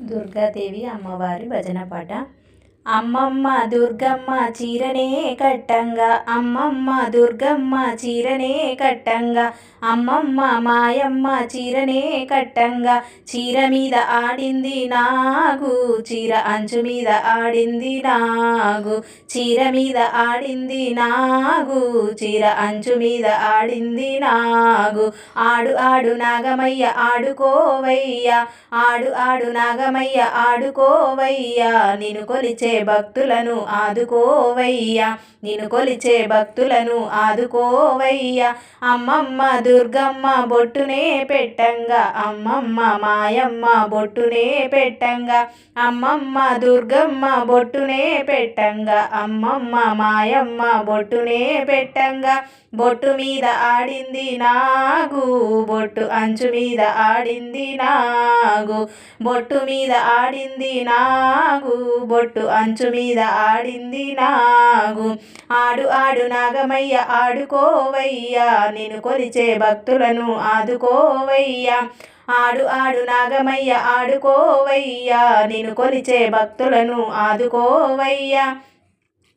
దుర్గాదేవి అమ్మవారి భజన పాట. అమ్మమ్మ దుర్గమ్మ చీరనే కట్టంగా అమ్మమ్మ దుర్గమ్మ చీరనే కట్టంగా అమ్మమ్మ మాయమ్మ చీరనే కట్టంగా చీర మీద ఆడింది నాగు చీర అంచు మీద ఆడింది నాగు చీర మీద ఆడింది నాగు చీర అంచు మీద ఆడింది నాగు. ఆడు ఆడు నాగమయ్య ఆడుకోవయ్యా ఆడు ఆడు నాగమయ్య ఆడుకోవయ్యా నేను కొలిచే భక్తులను ఆదుకోవయ్యా. నిన్ను కొలిచే భక్తులను ఆదుకోవయ్యా. అమ్మమ్మ దుర్గమ్మ బొట్టునే పెట్టంగా. అమ్మమ్మ మాయమ్మ బొట్టునే పెట్టంగా. అమ్మమ్మ దుర్గమ్మ బొట్టునే పెట్టంగా. అమ్మమ్మ మాయమ్మ బొట్టునే పెట్టంగా. బొట్టు మీద ఆడింది నాగు. బొట్టు అంచు మీద ఆడింది నాగు. బొట్టు మీద ఆడింది నాగు. బొట్టు అంచు మీద ఆడింది నాగు. ఆడు ఆడు నాగమయ్య ఆడుకోవయ్యా. నేను కొలిచే భక్తులను ఆదుకోవయ్యా. ఆడు ఆడు నాగమయ్య ఆడుకోవయ్యా. నేను కొలిచే భక్తులను ఆదుకోవయ్యా.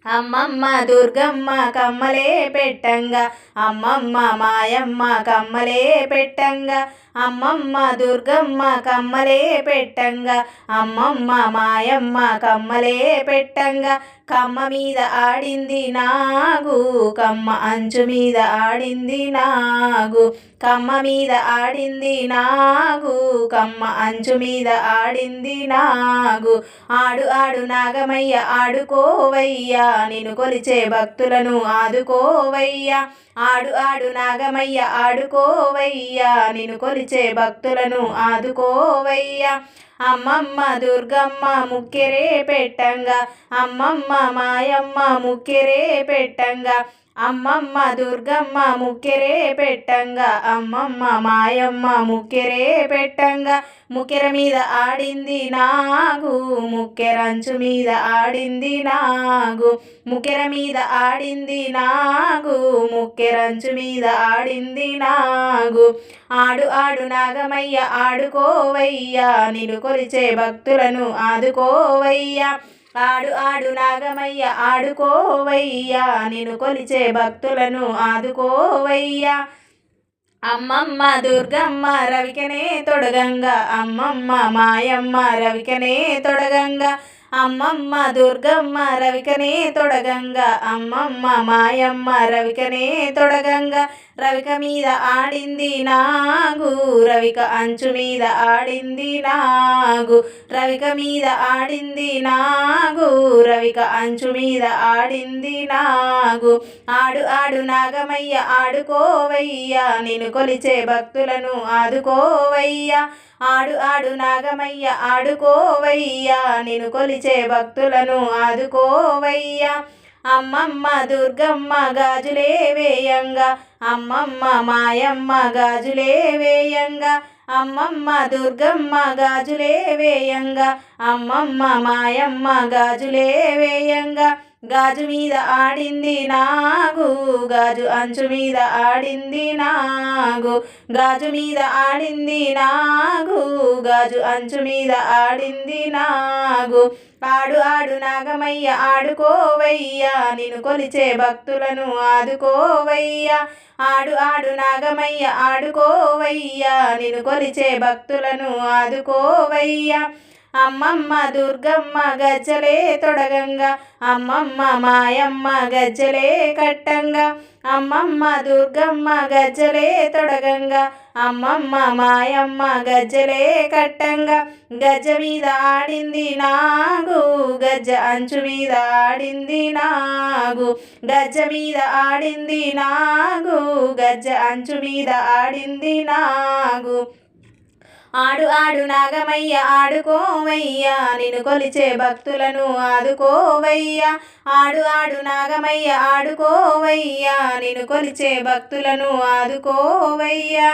అమ్మమ్మ దుర్గమ్మ కమ్మలే పెట్టంగా. అమ్మమ్మ మాయమ్మ కమ్మలే పెట్టంగా. అమ్మమ్మ దుర్గమ్మ కమ్మలే పెట్టంగా. అమ్మమ్మ మాయమ్మ కమ్మలే పెట్టంగా. కమ్మ మీద ఆడింది నాగు కమ్మ అంచు మీద ఆడింది నాగు. కమ్మ మీద ఆడింది నాగు కమ్మ అంచు మీద ఆడింది నాగు. ఆడు ఆడు నాగమయ్య ఆడుకోవయ్యా. నేను కొలిచే భక్తులను ఆదుకోవయ్యా. ఆడు ఆడు నాగమయ్య ఆడుకోవయ్యా. నేను కొలిచే భక్తులను ఆదుకోవయ్యా. అమ్మమ్మ దుర్గమ్మ ముక్కెరే పెట్టంగా. అమ్మమ్మ మాయమ్మ ముక్కెరే పెట్టంగా. అమ్మమ్మ దుర్గమ్మ ముక్కెరే పెట్టంగా. అమ్మమ్మ మాయమ్మ ముక్కెరే పెట్టంగా. ముక్కెర మీద ఆడింది నాగు ముక్కెరంచు మీద ఆడింది నాగు. ముక్కెర మీద ఆడింది నాగు ముక్కెరంచు మీద ఆడింది నాగు. ఆడు ఆడు నాగమయ్య ఆడుకోవయ్యా. నిలు కొలిచే భక్తులను ఆదుకోవయ్యా. ఆడు ఆడు నాగమయ్య ఆడుకోవయ్యా. నేను కొలిచే భక్తులను ఆదుకోవయ్యా. అమ్మమ్మ దుర్గమ్మ రవికనే తొడగంగా. అమ్మమ్మ మాయమ్మ రవికనే తొడగంగా. అమ్మమ్మ దుర్గమ్మ రవికనే తొడగంగా. అమ్మమ్మ మాయమ్మ రవికనే తొడగంగా. రవిక మీద ఆడింది నాగు రవిక అంచు మీద ఆడింది నాగు. రవిక మీద ఆడింది నాగు రవిక అంచు మీద ఆడింది నాగు. ఆడు ఆడు నాగమయ్య ఆడుకోవయ్యా నేను కొలిచే భక్తులను ఆదుకోవయ్యా. ఆడు ఆడు నాగమయ్య ఆడుకోవయ్యా నేను కొలిచే భక్తులను ఆదుకోవయ్యా. అమ్మమ్మ దుర్గమ్మ గాజులే వేయంగా. అమ్మమ్మ మాయమ్మ గాజులే వేయంగా. అమ్మమ్మ దుర్గమ్మ గాజులే వేయంగా. అమ్మమ్మ మాయమ్మ గాజులే వేయంగా. గాజు మీద ఆడింది నాగు గాజు అంచు మీద ఆడింది నాగు. గాజు మీద ఆడింది నాగు గాజు అంచు మీద ఆడింది నాగు. ఆడు ఆడు నాగమయ్య ఆడుకోవయ్యా నేను కొలిచే భక్తులను ఆదుకోవయ్యా. ఆడు ఆడు నాగమయ్య ఆడుకోవయ్యా నేను కొలిచే భక్తులను ఆదుకోవయ్యా. అమ్మమ్మ దుర్గమ్మ గజ్జలే తొడగంగా. అమ్మమ్మ మాయమ్మ గజ్జలే కట్టంగా. అమ్మమ్మ దుర్గమ్మ గజ్జలే తొడగంగా. అమ్మమ్మ మాయమ్మ గజ్జలే కట్టంగా. గజ్జ మీద ఆడింది నాగు గజ్జ అంచు మీద ఆడింది నాగు. గజ్జ మీద ఆడింది నాగు గజ్జ అంచు మీద ఆడింది నాగు. ఆడు ఆడు నాగమయ్య ఆడుకోవయ్యా నేను కొలిచే భక్తులను ఆదుకోవయ్యా. ఆడు ఆడు నాగమయ్య ఆడుకోవయ్యా నేను కొలిచే భక్తులను ఆదుకోవయ్యా.